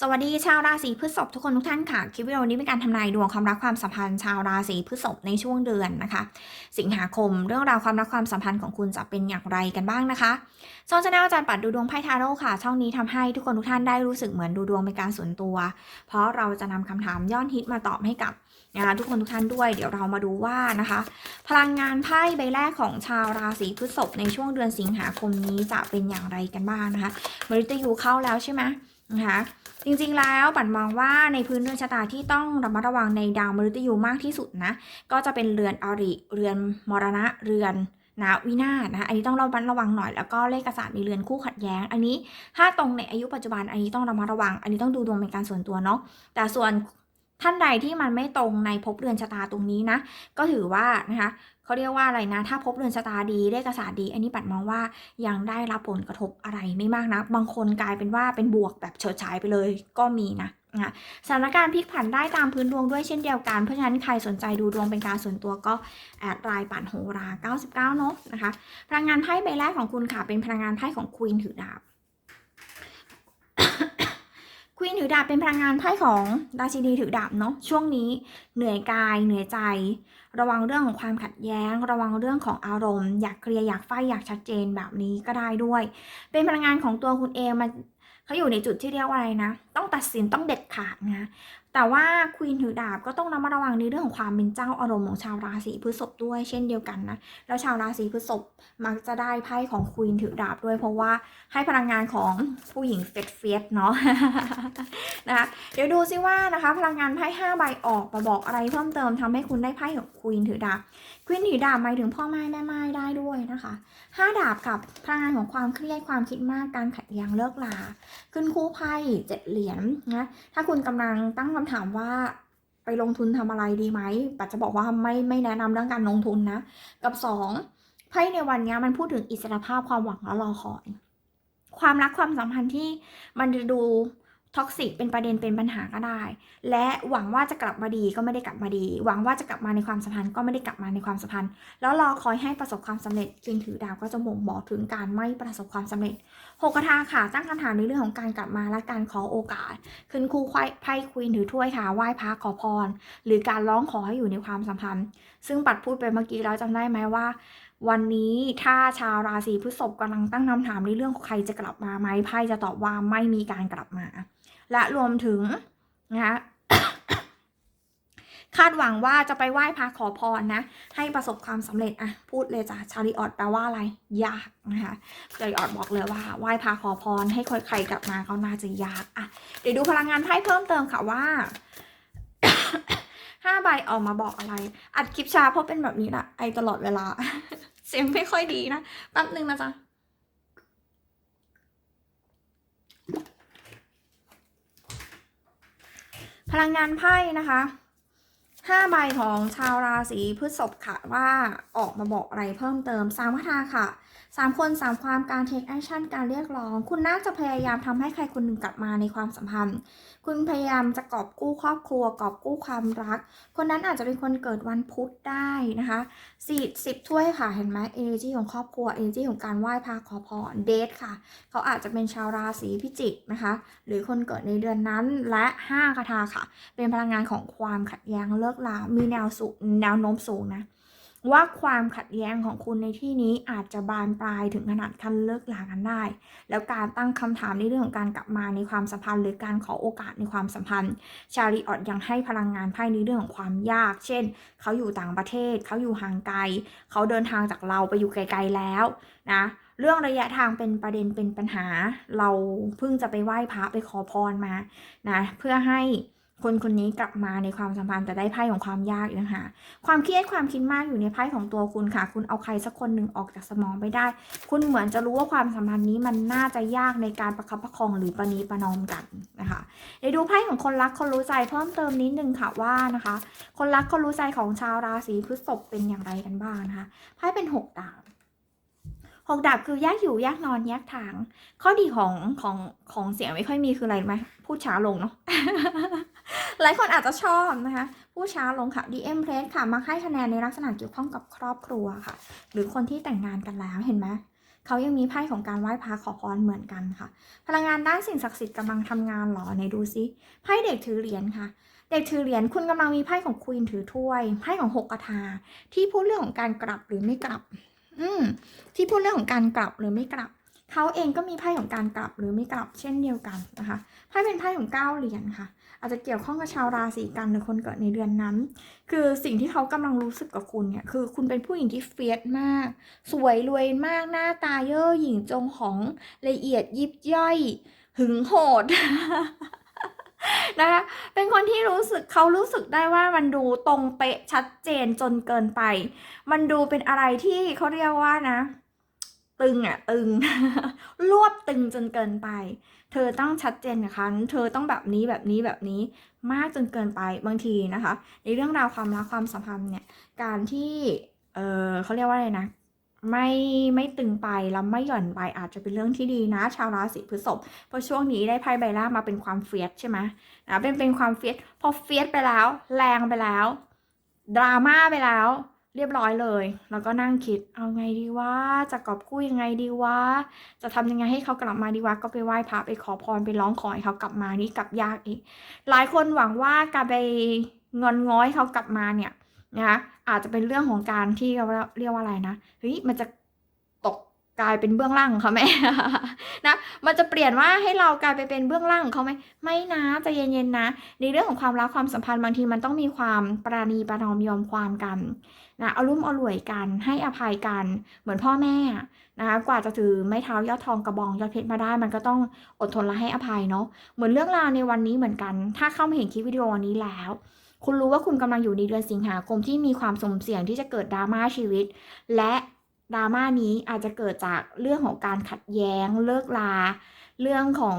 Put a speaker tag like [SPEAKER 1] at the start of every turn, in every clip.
[SPEAKER 1] สวัสดีชาวราศีพฤษภทุกคนทุกท่านค่ะ คลิปวิดีโอนี้เป็นการทำนายดวงความรักความสัมพันธ์ชาวราศีพฤษภในช่วงเดือนนะคะ สิงหาคมเรื่องราวความรักความสัมพันธ์ของคุณจะเป็นอย่างไรกันบ้างนะคะช่องชาแนลอาจารย์ปัดดูดวงไพ่ทาโร่ค่ะ ช่องนี้ทำให้ทุกคนทุกท่านได้รู้สึกเหมือนดูดวงเป็นการส่วนตัว เพราะเราจะนำคำถามยอดฮิตมาตอบให้กับนะคะทุกคนทุกท่านด้วยเดี๋ยวเรามาดูว่านะคะ พลังงานไพ่ใบแรกของชาวราศีพฤษภในช่วงเดือนสิงหาคมนี้จะเป็นอย่างไรกันบ้างนะคะมฤตยูเข้าแล้วใช่ไหมนะคะ จริงๆ แล้วปันมองว่าในพื้นเรือนชะตาที่ต้องระมัดระวังในดาวมฤตยูมากที่สุดนะ ก็จะเป็นเรือนอริ เรือนมรณะ เรือนนาวินาศนะอันนี้ต้องระมัดระวังหน่อยแล้วก็เลขกษัตริย์ในเรือนคู่ขัดแย้ง อันนี้ถ้าตรงในอายุปัจจุบันอันนี้ต้องระมัดระวัง อันนี้ต้องดูดวงเป็นการส่วนตัวเนาะแต่ส่วนท่านใดที่มันไม่ตรงในภพเรือนชะตาตรงนี้นะ ก็ถือว่านะคะ เขาเรียกว่าอะไรนะ ถ้าภพเรือนชะตาดีเลขกษัตริย์ดี อันนี้ปัดมองว่ายังได้รับผลกระทบอะไรไม่มากนะบางคนกลายเป็นว่าเป็นบวกแบบเฉิดฉายไปเลยก็มีนะนะคะสถานการณ์พลิกผันได้ตามพื้นดวงด้วยเช่นเดียวกัน เพราะฉะนั้นใครสนใจดูดวงเป็นการส่วนตัวก็แอดไลน์ปั่นโหรา99เนาะนะคะ พลังงานไพ่ใบแรกของคุณค่ะ เป็นพลังงานไพ่ของควีนถือดาบควีนถือดาบเป็นพลังงานไพ่ของราชินีถือดาบเนาะช่วงนี้เหนื่อยกายเหนื่อยใจ ระวังเรื่องของความขัดแย้ง ระวังเรื่องของอารมณ์ อยากเคลียร์อยากไฟอยากชัดเจนแบบนี้ก็ได้ด้วย เป็นพลังงานของตัวคุณเองมันเขาอยู่ในจุดที่เรียกว่าอะไรนะ ต้องตัดสินต้องเด็ดขาดนะแต่ว่าควีนถือดาบก็ต้องระมัดระวังในเรื่องของความเป็นเจ้าอารมณ์ของชาวราศีพฤษภด้วยเช่นเดียวกันนะแล้วชาวราศีพฤษภมักจะได้ไพ่ของควีนถือดาบด้วยเพราะว่าให้พลังงานของผู้หญิงเฟดเฟดเนาะนะคะเดี๋ยวดูซิว่านะคะ พลังงานไพ่ห้าใบออกมาบอกอะไรเพิ่มเติมทำให้คุณได้ไพ่ของควีนถือดาบควีนถือดาบหมายถึงพ่อไม้แม่ไม้ได้ด้วยนะคะห้าดาบกับพลังงานของความเครียดความคิดมากการขัดแย้งเลิกลาขึ้นคู่ไพ่เจ็ดเหรียญนะ ถ้าคุณกำลังตั้งคำถามว่าไปลงทุนทำอะไรดีไหมปัจจะบอกว่าไม่ไม่แนะนำเรื่องการลงทุนนะ กับสองไพ่ในวันนี้มันพูดถึงอิสรภาพความหวังและรอคอย ความรักความสัมพันธ์ที่มันจะดูท็อกซิกเป็นประเด็นเป็นปัญหาก็ได้ และหวังว่าจะกลับมาดีก็ไม่ได้กลับมาดี หวังว่าจะกลับมาในความสัมพันธ์ก็ไม่ได้กลับมาในความสัมพันธ์ แล้วรอคอยให้ประสบความสำเร็จจึงถือดาวก็จะบ่งบอกถึงการไม่ประสบความสำเร็จ หกกระทาค่ะตั้งคำถามในเรื่องของการกลับมาและการขอโอกาส ขึ้นคู่ไพ่ควีนถือถ้วยค่ะไหว้พระขอพร หรือการร้องขอให้อยู่ในความสัมพันธ์ ซึ่งปัดพูดไปเมื่อกี้แล้วจำได้ไหมว่า วันนี้ถ้าชาวราศีพฤษภกำลังตั้งคำถามในเรื่องของใครจะกลับมาไหมไพ่จะตอบว่าไม่มีการกลับมา และรวมถึงนะคะ คาดหวังว่าจะไปไหว้พระขอพรนะ ให้ประสบความสำเร็จอะพูดเลยจ้ะชาริออดแปลว่าอะไร ยากนะคะชาริออดบอกเลยว่าไหว้พระขอพรให้ใครกลับมาเขาน่าจะยากอะเดี๋ยวดูพลังงานไพ่เพิ่มเติมค่ะว่าห้าใบออกมาบอกอะไร อัดคลิปช้าเพราะเป็นแบบนี้แหละไอตลอดเวลา เสียงไม่ค่อยดีนะแป๊บนึงนะจ๊ะพลังงานไพ่นะคะ ห้าใบของชาวราศีพฤษภค่ะว่าออกมาบอกอะไรเพิ่มเติมสามคาถาค่ะ สามคนสามความการเทคแอคชั่นการเรียกร้อง คุณน่าจะพยายามทำให้ใครคนหนึ่งกลับมาในความสัมพันธ์ คุณพยายามจะกอบกู้ครอบครัว กอบกู้ความรัก คนนั้นอาจจะเป็นคนเกิดวันพุธได้นะคะสี่สิบถ้วยค่ะ เห็นไหมเอเนจีของครอบครัวเอเนจีของการไหว้พระขอพรเดทค่ะ เขาอาจจะเป็นชาวราศีพิจิกนะคะ หรือคนเกิดในเดือนนั้นและห้าคาถาค่ะ เป็นพลังงานของความขัดแย้งเลิกลามีแนวสูงแนวโน้มสูงนะ ว่าความขัดแย้งของคุณในที่นี้อาจจะบานปลายถึงขนาดขั้นเลิกลากันได้ แล้วการตั้งคำถามในเรื่องของการกลับมาในความสัมพันธ์ หรือการขอโอกาสในความสัมพันธ์ ชาริออดยังให้พลังงานไพ่ในเรื่องของความยาก เช่น เขาอยู่ต่างประเทศ เขาอยู่ห่างไกล เขาเดินทางจากเราไปอยู่ไกลๆแล้วนะเรื่องระยะทางเป็นประเด็นเป็นปัญหา เราเพิ่งจะไปไหว้พระไปขอพรมานะเพื่อให้ คนคนนี้กลับมาในความสัมพันธ์แต่ได้ไพ่ของความยากอีกนะคะความเครียดความคิดมากอยู่ในไพ่ของตัวคุณค่ะ คุณเอาใครสักคนหนึ่งออกจากสมองไม่ได้ คุณเหมือนจะรู้ว่าความสัมพันธ์นี้มันน่าจะยากในการประคับประคองหรือประนีประนอมกันนะคะเดี๋ยวดูไพ่ของคนรักคนรู้ใจเพิ่มเติมนิดนึงค่ะว่านะคะ คนรักคนรู้ใจของชาวราศีพฤษภเป็นอย่างไรกันบ้างนะคะไพ่เป็นหกดาบ หกดาบคือแยกอยู่แยกนอนแยกทาง ข้อดีของของของเสียงไม่ค่อยมีคืออะไรไหมพูดช้าลงเนาะหลายคนอาจจะชอบนะคะพูดช้าลงค่ะ DM p l a s ค่ะมาให้คะแนนในลักษณะเกี่ยวข้องกับครอบครัวค่ะ หรือคนที่แต่งงานกันแล้วเห็นไหมเขายังมีไพ่ของการไหว้พระขอพรเหมือนกันค่ะ พลังงานด้านสิ่งศักดิ์สิทธิ์กำลังทำงานหรอไหนดูซิไพ่เด็กถือเหรียญค่ะเด็กถือเหรียญคุณกำลังมีไพ่ของควีนถือถ้วยไพ่ของหกกระทาที่พูดเรื่องของการกลับหรือไม่กลับ อืมที่พูดเรื่องของการกลับหรือไม่กลับ เขาเองก็มีไพ่ของการกลับหรือไม่กลับ เช่นเดียวกันนะคะไพ่เป็นไพ่ของเก้าเหรียญค่ะ อาจจะเกี่ยวข้องกับชาวราศีกันหรือคนเกิดในเดือนนั้น คือสิ่งที่เขากำลังรู้สึกกับคุณเนี่ยคือคุณเป็นผู้หญิงที่เฟียสมาก สวยรวยมากหน้าตาเย่อหยิ่งจงของละเอียดยิบย่อย หึงโหด นะคะเป็นคนที่รู้สึกเขารู้สึกได้ว่ามันดูตรงเป๊ะชัดเจนจนเกินไป มันดูเป็นอะไรที่เขาเรียกว่านะ ตึงอะตึง รวบตึงจนเกินไป เธอต้องชัดเจนกับฉันเธอต้องแบบนี้แบบนี้แบบนี้มากจนเกินไปบางทีนะคะ ในเรื่องราวความรักความสัมพันธ์เนี่ย การที่ เออเขาเรียกว่าอะไรนะ ไม่ไม่ตึงไปแล้วไม่หย่อนไปอาจจะเป็นเรื่องที่ดีนะ ชาวราศีพฤษภเพราะช่วงนี้ได้ไพ่ใบล่ามาเป็นความเฟียสใช่ไหมนะเป็นเป็นความเฟียสพอเฟียสไปแล้ว แรงไปแล้วดราม่าไปแล้ว เรียบร้อยเลย แล้วก็นั่งคิดเอาไงดีว่าจะกอบกู้ยังไงดีว่า จะทำยังไงให้เขากลับมาดีวะก็ไปไหว้พระไปขอพรไปร้องขอให้เขากลับมานี่กลับยากอีก หลายคนหวังว่าการไปงอนง้อยเขากลับมาเนี่ย นะคะอาจจะเป็นเรื่องของการที่เราเรียกว่าอะไรนะเฮ้ยมันจะตกกลายเป็นเบื้องล่างเขาไหมนะมันจะเปลี่ยนว่าให้เรากลายไปเป็นเบื้องล่างเขาไหมไม่นะจะเย็นๆนะ ในเรื่องของความรักความสัมพันธ์บางทีมันต้องมีความปราณีประนอมยอมความกันนะเอารุ่มเอารวยกันให้อภัยกันเหมือนพ่อแม่นะคะกว่าจะถือไม้เท้ายอดทองกระบองยอดเพชรมาได้ มันก็ต้องอดทนและให้อภัยเนาะเหมือนเรื่องราวในวันนี้เหมือนกัน ถ้าเข้ามาเห็นคลิปวิดีโอนี้แล้ว คุณรู้ว่าคุณกำลังอยู่ในเดือนสิงหาคมที่มีความสมเสี่ยงที่จะเกิดดราม่าชีวิต และดราม่านี้อาจจะเกิดจากเรื่องของการขัดแย้ง เลิกลา เรื่องของ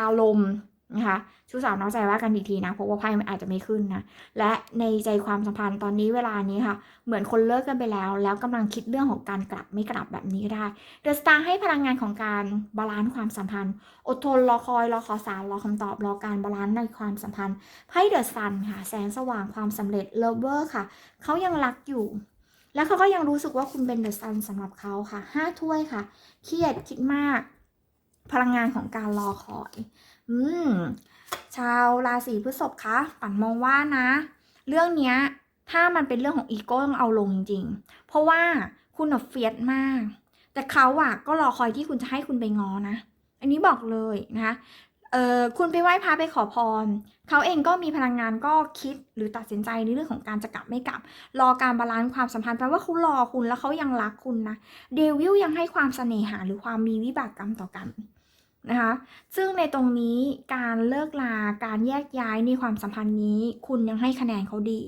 [SPEAKER 1] อารมณ์ นะคะชู้สาวน้อกใจว่ากันอีกทีนะเพราะว่าไพ่มันอาจจะไม่ขึ้นนะและในใจความสัมพันธ์ตอนนี้เวลานี้ค่ะ เหมือนคนเลิกกันไปแล้ว แล้วกำลังคิดเรื่องของการกลับไม่กลับแบบนี้ก็ได้เดอะสตาร์ให้พลังงานของการบาลานซ์ความสัมพันธ์ อดทนรอคอยรอขอสารรอคำตอบรอการบาลานซ์ในความสัมพันธ์ไพ่เดอะซันค่ะ แสงสว่างความสำเร็จเลเวอร์ค่ะเขายังรักอยู่แล้วเขาก็ยังรู้สึกว่าคุณเป็นเดอะซันสำหรับเขาค่ะห้าถ้วยค่ะ เครียดคิดมาก พลังงานของการรอคอย อืม ชาวราศีพฤษภคะปั่นมองว่านะ เรื่องเนี้ย ถ้ามันเป็นเรื่องของอีโก้ต้องเอาลงจริงๆ เพราะว่าคุณอะเฟียสมาก แต่เขาอะก็รอคอยที่คุณจะให้คุณไปงอนะ อันนี้บอกเลยนะคะเออคุณไปไหว้พระไปขอพร เขาเองก็มีพลังงานก็คิดหรือตัดสินใจในเรื่องของการจะกลับไม่กลับ รอการบาลานซ์ความสัมพันธ์แปลว่าเขารอคุณแล้วเขายังรักคุณนะ เดวิลยังให้ความเสน่หาหรือความมีวิบากกรรมต่อกัน นะคะ ซึ่งในตรงนี้การเลิกลาการแยกย้ายในความสัมพันธ์นี้ คุณยังให้คะแนนเขาดี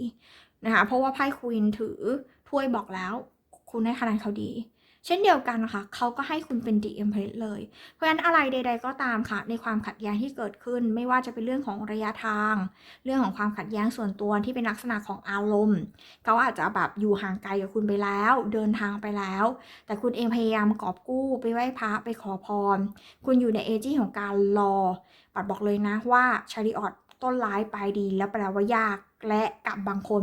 [SPEAKER 1] นะคะ เพราะว่าไพ่ควีนถือถ้วยบอกแล้ว คุณให้คะแนนเขาดี เช่นเดียวกันนะคะเขาก็ให้คุณเป็นดีเอ็มเพลเลย เพราะฉะนั้นอะไรใด ๆ ก็ตามค่ะ ในความขัดแย้งที่เกิดขึ้น ไม่ว่าจะเป็นเรื่องของระยะทาง เรื่องของความขัดแย้งส่วนตัวที่เป็นลักษณะของอารมณ์เขาอาจจะแบบอยู่ห่างไกลกับคุณไปแล้ว เดินทางไปแล้ว แต่คุณเองพยายามกอบกู้ไปไหว้พระไปขอพร คุณอยู่ในเอจี้ของการรอปัดบอกเลยนะว่าชาริออตต้นร้ายปลายดีแล้วแปลว่ายาก และกับบางคน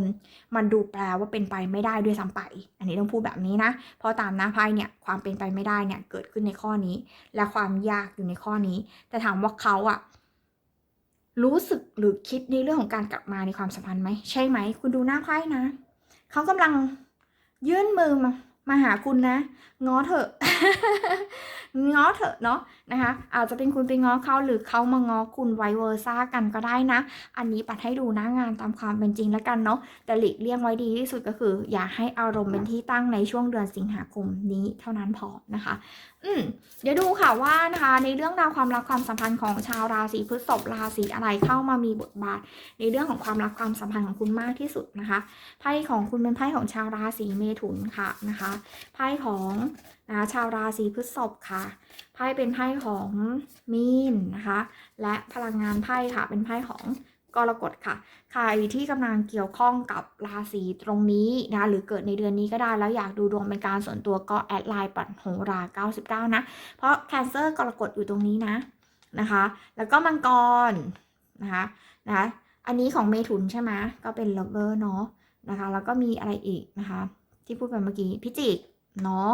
[SPEAKER 1] มันดูแปลว่าเป็นไปไม่ได้ด้วยซ้ำไป อันนี้ต้องพูดแบบนี้นะ เพราะตามหน้าไพ่เนี่ยความเป็นไปไม่ได้เนี่ยเกิดขึ้นในข้อนี้ และความยากอยู่ในข้อนี้ แต่ถามว่าเขาอะรู้สึกหรือคิดในเรื่องของการกลับมาในความสัมพันธ์ไหมใช่ไหม คุณดูหน้าไพ่นะ เขากำลังยื่นมือมามาหาคุณนะ ง้อเถอะง้อเถอะเนาะนะคะอาจจะเป็นคุณไปง้อเขาหรือเขามาง้อคุณไวเวอร์ซ่ากันก็ได้นะ อันนี้ปัดให้ดูหน้างานตามความเป็นจริงแล้วกันเนาะแต่หลีกเลี่ยงไว้ดีที่สุดก็คือ อย่าให้อารมณ์เป็นที่ตั้งในช่วงเดือนสิงหาคมนี้เท่านั้นพอนะคะ อืมเดี๋ยวดูค่ะว่านะคะในเรื่องราวความรักความสัมพันธ์ของชาวราศีพฤษภราศีอะไรเข้ามามีบทบาท ในเรื่องของความรักความสัมพันธ์ของคุณมากที่สุดนะคะไพ่ของคุณเป็นไพ่ของชาวราศีเมถุนค่ะนะคะไพ่ของนะชาวราศีพฤษภค่ะไพ่เป็นไพ่ของมีนนะคะและพลังงานไพ่ค่ะเป็นไพ่ของกรกฎค่ะ ใครที่กำลังเกี่ยวข้องกับราศีตรงนี้นะหรือเกิดในเดือนนี้ก็ได้แล้วอยากดูดวงเป็นการส่วนตัวก็แอดไลน์ปัดโหรา99 นะ เพราะแคนเซอร์กรกฎอยู่ตรงนี้นะนะคะ แล้วก็มังกรนะคะนะคะอันนี้ของเมถุนใช่ไหมก็เป็นลเวอร์เนาะนะคะ แล้วก็มีอะไรอีกนะคะ ที่พูดไปเมื่อกี้พิจิก เนาะ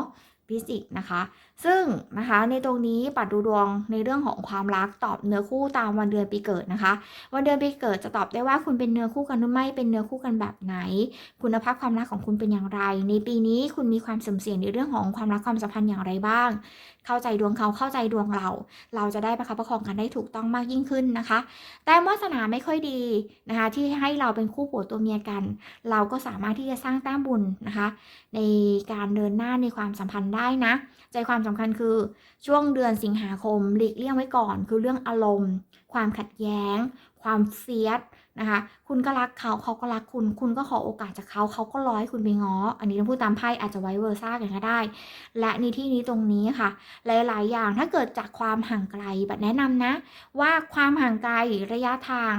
[SPEAKER 1] พิจิกนะคะ ซึ่งนะคะในตรงนี้ปัดดูดวงในเรื่องของความรักตอบเนื้อคู่ตามวันเดือนปีเกิดนะคะ วันเดือนปีเกิดจะตอบได้ว่าคุณเป็นเนื้อคู่กันหรือไม่เป็นเนื้อคู่กันแบบไหน คุณภาพความรักของคุณเป็นอย่างไร ในปีนี้คุณมีความเสื่อมเสียในเรื่องของความรักความสัมพันธ์อย่างไรบ้าง เข้าใจดวงเขาเข้าใจดวงเรา เราจะได้ประคับประคองกันได้ถูกต้องมากยิ่งขึ้นนะคะ แต่วาสนาไม่ค่อยดีนะคะ ที่ให้เราเป็นคู่ผัวตัวเมียกัน เราก็สามารถที่จะสร้างแต้มบุญนะคะ ในการเดินหน้าในความสัมพันธ์ได้นะ ใจความสำคัญคือช่วงเดือนสิงหาคมหลีกเลี่ยงไว้ก่อน คือเรื่องอารมณ์ ความขัดแย้ง ความเฟียสนะคะ คุณก็รักเขาเขาก็รักคุณ คุณก็ขอโอกาสจากเขาเขาก็รอให้คุณไปง้อ อันนี้ต้องพูดตามไพ่อาจจะไว้เวอร์ซ่ากันก็ได้ และในที่นี้ตรงนี้ค่ะ หลาย ๆ อย่างถ้าเกิดจากความห่างไกลแบบแนะนำนะ ว่าความห่างไกลระยะทาง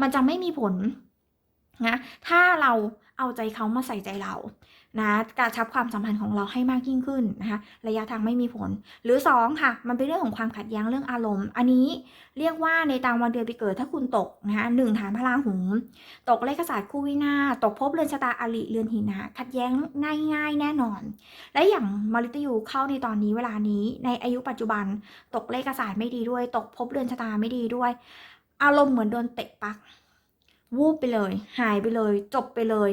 [SPEAKER 1] มันจะไม่มีผลนะถ้าเราเอาใจเขามาใส่ใจเรา นะกระชับความสัมพันธ์ของเราให้มากยิ่งขึ้นนะคะ ระยะทางไม่มีผล หรือ 2 ค่ะ มันเป็นเรื่องของความขัดแย้งเรื่องอารมณ์ อันนี้เรียกว่าในตามวันเดือนปีเกิดถ้าคุณตกนะคะหนึ่งฐานพระราหูตกเลขศาสตร์คู่วินาตกภพเรือนชะตาอริเรือนหินะขัดแย้งง่ายๆแน่นอน และอย่างมฤตยูเข้าในตอนนี้เวลานี้ในอายุปัจจุบัน ตกเลขศาสตร์ไม่ดีด้วย ตกภพเรือนชะตาไม่ดีด้วย อารมณ์เหมือนโดนเตะปักวูบไปเลย หายไปเลย จบไปเลย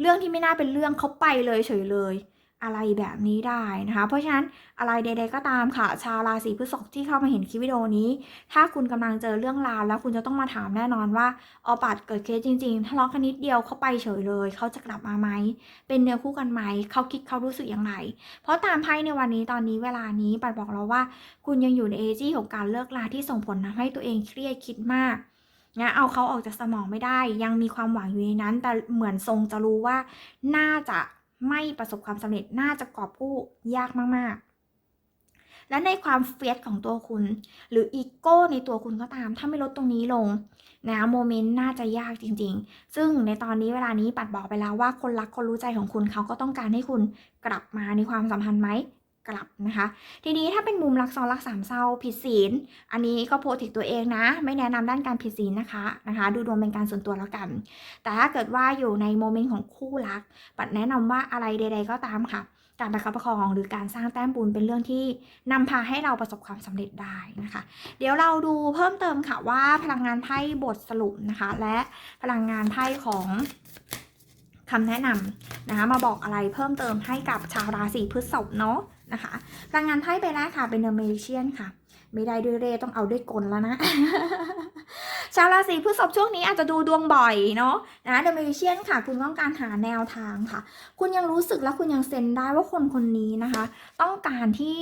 [SPEAKER 1] เรื่องที่ไม่น่าเป็นเรื่องเขาไปเลยเฉยเลย อะไรแบบนี้ได้นะคะ เพราะฉะนั้นอะไรใด ๆก็ตามค่ะ ชาวราศีพฤษภที่เข้ามาเห็นคลิปวิดีโอนี้ ถ้าคุณกำลังเจอเรื่องราวแล้วคุณจะต้องมาถามแน่นอนว่าออปัดเกิดเคสจริงๆทะเลาะกันนิดเดียวเขาไปเฉยเลย เขาจะกลับมาไหมเป็นเนื้อคู่กันไหมเขาคิดเขารู้สึกอย่างไร เพราะตามไพ่ในวันนี้ตอนนี้เวลานี้ปัดบอกเราว่า คุณยังอยู่ในเอจี้ของการเลิกลาที่ส่งผลทำให้ตัวเองเครียดคิดมาก นะเอาเขาออกจากสมองไม่ได้ ยังมีความหวังอยู่ในนั้น แต่เหมือนทรงจะรู้ว่า น่าจะไม่ประสบความสำเร็จน่าจะกอบกู้ยากมากๆ และในความเฟียสของตัวคุณ หรืออีโก้ในตัวคุณก็ตาม ถ้าไม่ลดตรงนี้ลงนะโมเมนต์น่าจะยากจริง ๆ ซึ่งในตอนนี้เวลานี้ปัดบอกไปแล้วว่าคนรักคนรู้ใจของคุณเขาก็ต้องการให้คุณกลับมาในความสัมพันธ์ไหม กลับนะคะ ทีนี้ถ้าเป็นมุมรักซ้อนรักสามเศร้าผิดศีล อันนี้ก็โพสติกตัวเองนะ ไม่แนะนำด้านการผิดศีลนะคะนะคะ ดูดวงเป็นการส่วนตัวแล้วกัน แต่ถ้าเกิดว่าอยู่ในโมเมนต์ของคู่รัก ปัดแนะนำว่าอะไรใด ๆ ก็ตามค่ะ การประคับประคองหรือการสร้างแต้มบุญเป็นเรื่องที่นำพาให้เราประสบความสำเร็จได้นะคะ เดี๋ยวเราดูเพิ่มเติมค่ะว่าพลังงานไพ่บทสรุปนะคะ และพลังงานไพ่ของคำแนะนำนะคะมาบอกอะไรเพิ่มเติมให้กับชาวราศีพฤษภเนาะ นะคะพลังงานไพ่ไปแรกค่ะ เป็นเดอะเมเชียนค่ะ ไม่ได้ด้วยเร่ต้องเอาด้วยกลแล้วนะ ชาวราศีพฤษภช่วงนี้อาจจะดูดวงบ่อยเนาะนะเดอะเมเชียนค่ะ คุณต้องการหาแนวทางค่ะ คุณยังรู้สึกและคุณยังเซนได้ว่าคนคนนี้นะคะ ต้องการที่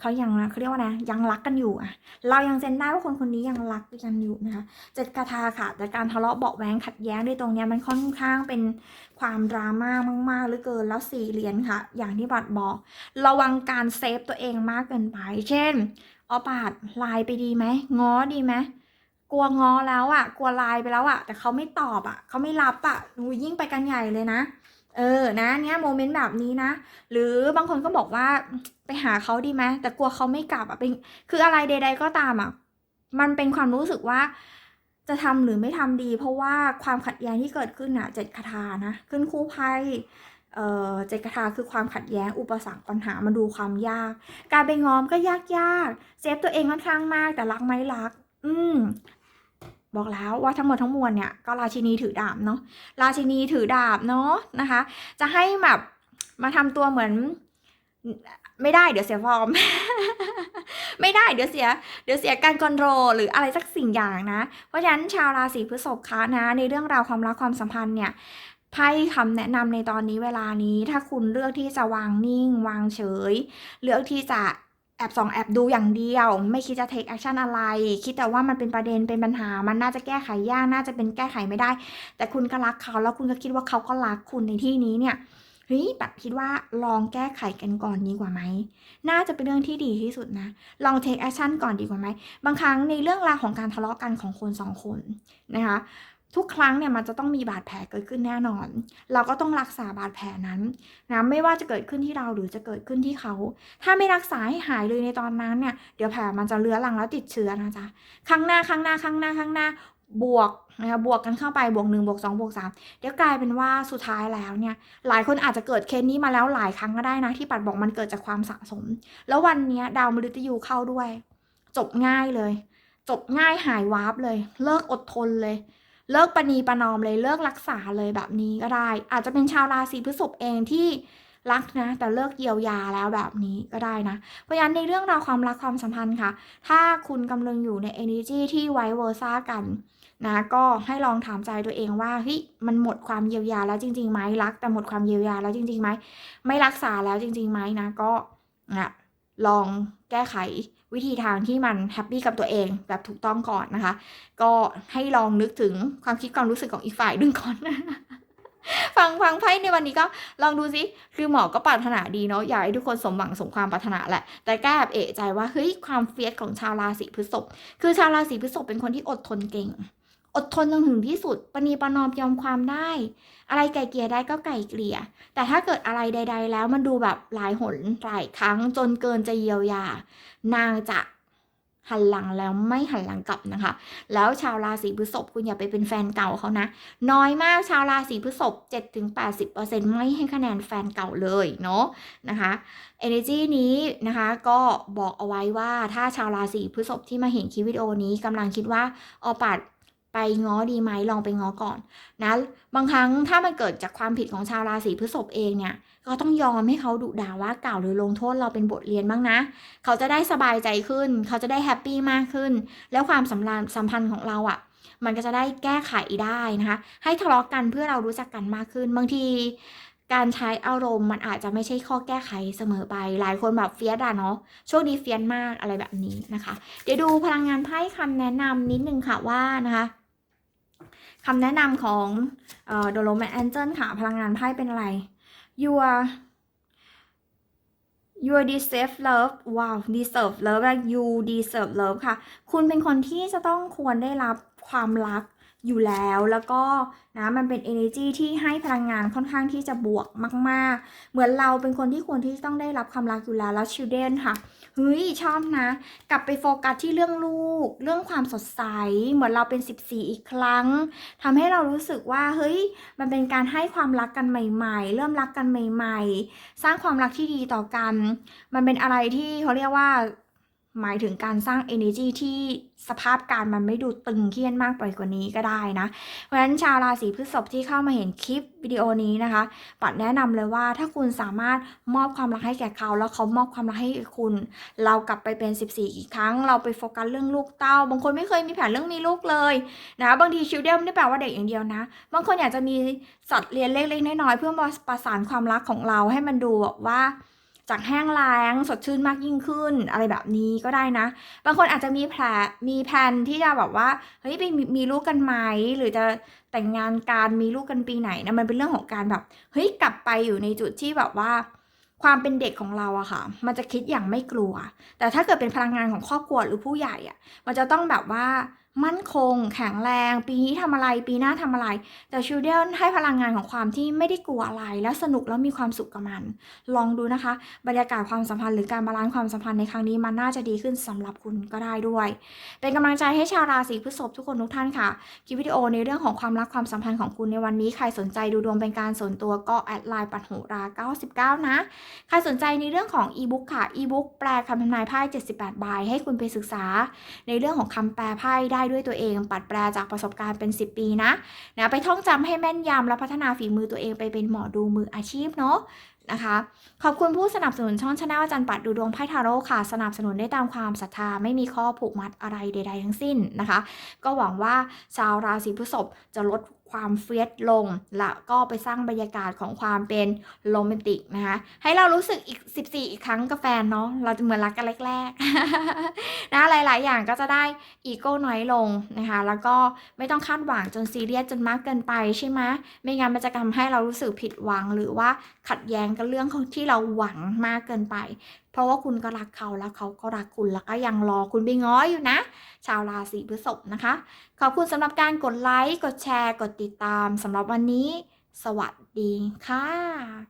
[SPEAKER 1] เขายังเขาเรียกว่านะยังรักกันอยู่อะเรายังเซนได้ว่าคนคนนี้ยังรักกันอยู่นะคะเจ็ดกระทาค่ะ แต่การทะเลาะเบาะแว้งขัดแย้งในตรงเนี้ยมันค่อนข้างเป็นความดราม่ามากๆเหลือเกินแล้วสี่เหรียญค่ะ อย่างที่บัตรบอก ระวังการเซฟตัวเองมากเกินไป เช่นออปาดไลน์ไปดีไหมง้อดีไหมกลัวง้อแล้วอะกลัวไลน์ไปแล้วอะแต่เขาไม่ตอบอะเขาไม่รับอะหนูยิ่งไปกันใหญ่เลยนะ เออนะเนี้ยโมเมนต์แบบนี้นะ หรือบางคนก็บอกว่าไปหาเขาดีไหมแต่กลัวเขาไม่กลับอะเป็นคืออะไรใด ๆ ก็ตามอะมันเป็นความรู้สึกว่าจะทำหรือไม่ทำดี เพราะว่าความขัดแย้งที่เกิดขึ้นอะเจ็ดคาถานะขึ้นคู่ไพ่เอ่อเจ็ดคาถาคือความขัดแย้งอุปสรรคปัญหามาดูความยาก การไปง้อมก็ยากยากเซฟตัวเองค่อนข้างมากแต่รักไหมรัก อืม บอกแล้วว่าทั้งหมดทั้งมวลเนี่ยก็ราชินีถือดาบเนาะราชินีถือดาบเนาะนะคะ จะให้แบบมาทำตัวเหมือนไม่ได้เดี๋ยวเสียฟอร์ม ไม่ได้เดี๋ยวเสีย เดี๋ยวเสียการคอนโทรลหรืออะไรสักสิ่งอย่างนะ เพราะฉะนั้นชาวราศีพฤษภคะนะ ในเรื่องราวความรักความสัมพันธ์เนี่ยไพ่คำแนะนำในตอนนี้เวลานี้ถ้าคุณเลือกที่จะวางนิ่ง วางเฉย เลือกที่จะ แอบสองแอบดูอย่างเดียว ไม่คิดจะ take action อะไร คิดแต่ว่ามันเป็นประเด็นเป็นปัญหา มันน่าจะแก้ไขยากน่าจะเป็นแก้ไขไม่ได้ แต่คุณก็รักเขาแล้วคุณก็คิดว่าเขาก็รักคุณในที่นี้เนี่ยเฮ้ยแบบคิดว่าลองแก้ไขกันก่อนดีกว่าไหม น่าจะเป็นเรื่องที่ดีที่สุดนะ ลอง take action ก่อนดีกว่าไหม บางครั้งในเรื่องราวของการทะเลาะกันของคนสองคนนะคะ ทุกครั้งเนี่ยมันจะต้องมีบาดแผลเกิดขึ้นแน่นอน เราก็ต้องรักษาบาดแผลนั้นนะไม่ว่าจะเกิดขึ้นที่เราหรือจะเกิดขึ้นที่เขา ถ้าไม่รักษาให้หายเลยในตอนนั้นเนี่ยเดี๋ยวแผลมันจะเลื้อรังแล้วติดเชื้อนะจ๊ะครั้งหน้าครั้งหน้าครั้งหน้าครั้งหน้าบวกนะคะบวกกันเข้าไปบวกหนึ่งบวกสองบวกสามเดี๋ยวกลายเป็นว่าสุดท้ายแล้วเนี่ยหลายคนอาจจะเกิดเคสนี้มาแล้วหลายครั้งก็ได้นะที่ปัดบอกมันเกิดจากความสะสม แล้ววันนี้ดาวมฤตยูเข้าด้วย จบง่ายเลย จบง่ายหายวาร์ปเลย เลิกอดทนเลย เลิกปณีประนอมเลยเลิกรักษาเลยแบบนี้ก็ได้ อาจจะเป็นชาวราศีพฤษภเองที่รักนะ แต่เลิกเยียวยาแล้วแบบนี้ก็ได้นะ เพราะฉะนั้นในเรื่องราวความรักความสัมพันธ์ค่ะ ถ้าคุณกำลังอยู่ใน energy ที่ไวเวอร์ซ่ากันนะก็ให้ลองถามใจตัวเองว่าเฮ้ยมันหมดความเยียวยาแล้วจริงๆไหมรัก แต่หมดความเยียวยาแล้วจริงๆไหมไม่รักษาแล้วจริงๆไหมนะก็นะลองแก้ไข วิธีทางที่มันแฮปปี้กับตัวเองแบบถูกต้องก่อนนะคะ ก็ให้ลองนึกถึงความคิดความรู้สึกของอีกฝ่ายดึงก่อนฟังฟังไพ่ในวันนี้ก็ลองดูสิคือหมอก็ปรารถนาดีเนาะอยากให้ทุกคนสมหวังสมความปรารถนาแหละ แต่แก้แบบเอะใจว่าเฮ้ยความเฟียสของชาวราศีพฤษภคือชาวราศีพฤษภเป็นคนที่อดทนเก่ง อดทนจนถึงที่สุดปณีประนอมยอมความได้ อะไรไก่เกลี่ยได้ก็ไก่เกลี่ย แต่ถ้าเกิดอะไรใด ๆ แล้วมันดูแบบหลายหนหลายครั้งจนเกินจะเยียวยา นางจะหันหลังแล้วไม่หันหลังกลับนะคะ แล้วชาวราศีพฤษภคุณอย่าไปเป็นแฟนเก่าเขานะ น้อยมากชาวราศีพฤษภ7-80%ไม่ให้คะแนนแฟนเก่าเลยเนาะนะคะ energy นี้นะคะก็บอกเอาไว้ว่าถ้าชาวราศีพฤษภที่มาเห็นคลิปวิดีโอนี้กำลังคิดว่าออปัด ไปง้อดีไหมลองไปง้อก่อนนะบางครั้งถ้ามันเกิดจากความผิดของชาวราศีพฤษภเองเนี่ยก็ต้องยอมให้เขาดุด่าว่ากล่าวหรือลงโทษเราเป็นบทเรียนบ้างนะ เขาจะได้สบายใจขึ้น เขาจะได้แฮปปี้มากขึ้น แล้วความสัมพันธ์สัมพันธ์ของเราอะ่ะ มันก็จะได้แก้ไขได้นะคะ ให้ทะเลาะกันเพื่อเรารู้จักกันมากขึ้น บางทีการใช้อารมณ์มันอาจจะไม่ใช่ข้อแก้ไขเสมอไป หลายคนแบบเฟียสอะเนาะช่วงนี้เฟียสมากอะไรแบบนี้นะคะ เดี๋ยวดูพลังงานไพ่คำแนะนำนิดนึงค่ะว่านะคะ คำแนะนำของโดโลแมนแอนเจิลค่ะ พลังงานไพ่เป็นอะไร your you deserve love ว้าว deserve love และ you deserve love ค่ะ คุณเป็นคนที่จะต้องควรได้รับความรัก อยู่แล้วแล้วก็นะมันเป็น energy ที่ให้พลังงานค่อนข้างที่จะบวกมาก ๆ เหมือนเราเป็นคนที่ควรที่จะต้องได้รับความรักอยู่แล้วแล้ว children ค่ะเฮ้ยชอบนะ กลับไปโฟกัสที่เรื่องลูก เรื่องความสดใส เหมือนเราเป็น 14 อีกครั้งทำให้เรารู้สึกว่าเฮ้ยมันเป็นการให้ความรักกันใหม่ ๆ เริ่มรักกันใหม่ ๆ สร้างความรักที่ดีต่อกัน มันเป็นอะไรที่เขาเรียกว่า หมายถึงการสร้าง energy ที่สภาพการมันไม่ดูตึงเครียดมากไปกว่านี้ก็ได้นะ เพราะฉะนั้นชาวราศีพฤษภที่เข้ามาเห็นคลิปวิดีโอนี้นะคะ ปัดแนะนำเลยว่าถ้าคุณสามารถมอบความรักให้แก่เขา แล้วเขามอบความรักให้คุณ เรากลับไปเป็น 14 อีกครั้ง เราไปโฟกัสเรื่องลูกเต้า บางคนไม่เคยมีแผนเรื่องมีลูกเลยนะบางทีชิลเดียไม่ได้แปลว่าเด็กอย่างเดียวนะ บางคนอยากจะมีสัตว์เลี้ยงเล็กๆน้อยๆเพื่อมาประสานความรักของเราให้มันดูแบบว่า จากแห้งแล้งสดชื่นมากยิ่งขึ้น อะไรแบบนี้ก็ได้นะ บางคนอาจจะมีแผลมีแผนที่จะแบบว่าเฮ้ยไปมีมีลูกกันไหมหรือจะแต่งงานการมีลูกกันปีไหนนะมันเป็นเรื่องของการแบบเฮ้ยกลับไปอยู่ในจุดที่แบบว่า ความเป็นเด็กของเราอะค่ะ มันจะคิดอย่างไม่กลัว แต่ถ้าเกิดเป็นพลังงานของครอบครัวหรือผู้ใหญ่อะมันจะต้องแบบว่า มั่นคง แข็งแรง ปีนี้ทำอะไร ปีหน้าทำอะไร แต่ชิลเดนให้พลังงานของความที่ไม่ได้กลัวอะไร และสนุกแล้วมีความสุขกับมัน ลองดูนะคะ บรรยากาศความสัมพันธ์หรือการบาลานซ์ความสัมพันธ์ในครั้งนี้มันน่าจะดีขึ้นสำหรับคุณก็ได้ด้วย เป็นกำลังใจให้ชาวราศีพฤษภทุกคนทุกท่านค่ะคลิปวิดีโอในเรื่องของความรักความสัมพันธ์ของคุณในวันนี้ใครสนใจดูดวงเป็นการส่วนตัวก็แอดไลน์ปัดโหรา99นะใครสนใจในเรื่องของอีบุ๊กค่ะอีบุ๊กแปลคำทำนายไพ่78ใบให้คุณไปศึกษา ในเรื่องของคำแปลไพ่ได้ด้วยตัวเองปัดแปลจากประสบการณ์เป็น 10 ปีนะนะไปท่องจำให้แม่นยำและพัฒนาฝีมือตัวเองไปเป็นหมอดูมืออาชีพเนาะนะคะขอบคุณผู้สนับสนุนช่องชาแนลอาจารย์ปัดดูดวงไพ่ทาโร่ค่ะ สนับสนุนได้ตามความศรัทธาไม่มีข้อผูกมัดอะไรใด ๆ ทั้งสิ้นนะคะ ก็หวังว่าชาวราศีพฤษภจะลด ความเฟียสลง และก็ไปสร้างบรรยากาศของความเป็นโรแมนติกนะคะ ให้เรารู้สึกอีก 14 อีกครั้งกับแฟนเนาะเราจะเหมือนรักกันแรกๆนะหลาย ๆ อย่างก็จะได้อีโก้น้อยลงนะคะ แล้วก็ไม่ต้องคาดหวังจนซีเรียสจนมากเกินไปใช่ไหมไม่งั้นมันจะทำให้เรารู้สึกผิดหวังหรือว่าขัดแย้งกับเรื่องที่เราหวังมากเกินไป เพราะว่าคุณก็รักเขาแล้วเขาก็รักคุณแล้วก็ยังรอคุณไปง้ออยู่นะ ชาวราศีพฤษภนะคะ ขอบคุณสำหรับการกดไลค์ กดแชร์ กดติดตามสำหรับวันนี้ สวัสดีค่ะ